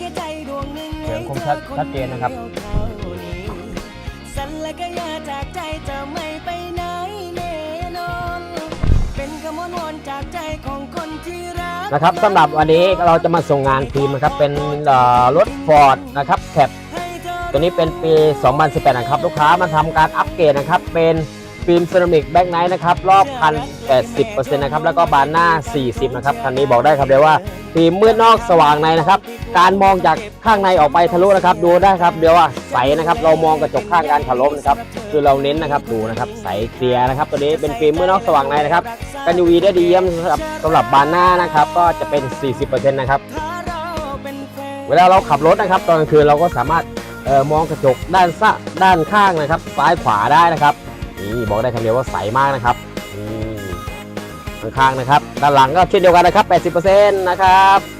เสียงคมชัดชัดเจนนะครับสันและก็อยาจากใจจะไม่ไปไหนแน่นอน เป็นคำวอนวอนจากใจของคนที่รักนะครับสำหรับวันนี้เราจะมาส่งงานทีมนะครับ เป็นเอ่อรถฟอร์ดนะครับแคปให้เธอตัวนี้เป็นปี 2018 นะครับ ลูกค้ามาทำการอัปเกรดนะครับเป็น ฟิล์มเซรามิกแบ็กไนท์นะครับ รอบคัน 80%นะครับ แล้วก็บานหน้า 40 นะครับ คันนี้บอกได้ครับเลยว่าฟิล์มมืดนอกสว่างในนะครับ การมองจากข้างในออกไปทะลุนะครับ ดูได้ครับเดี๋ยวว่าใสนะครับ เรามองกระจกข้างการขับรถนะครับ คือเราเน้นนะครับ ดูนะครับ ใสเคลียร์นะครับ ตัวนี้เป็นฟิล์มมืดนอกสว่างในนะครับ กัน UV ได้ดีเยี่ยมสำหรับสำหรับบานหน้านะครับ ก็จะเป็น 40%นะครับเราเป็นแฟนเวลาเราขับรถนะครับตอนกลางคืนเราก็สามารถออมองกระจกด้านซะด้านข้างนะครับ ซ้ายขวาได้นะครับ นี่บอกได้คำเดียวว่าใสมากนะครับนี่ข้างๆนะครับ ด้านหลังก็เช่นเดียวกันนะครับ 80%นะครับ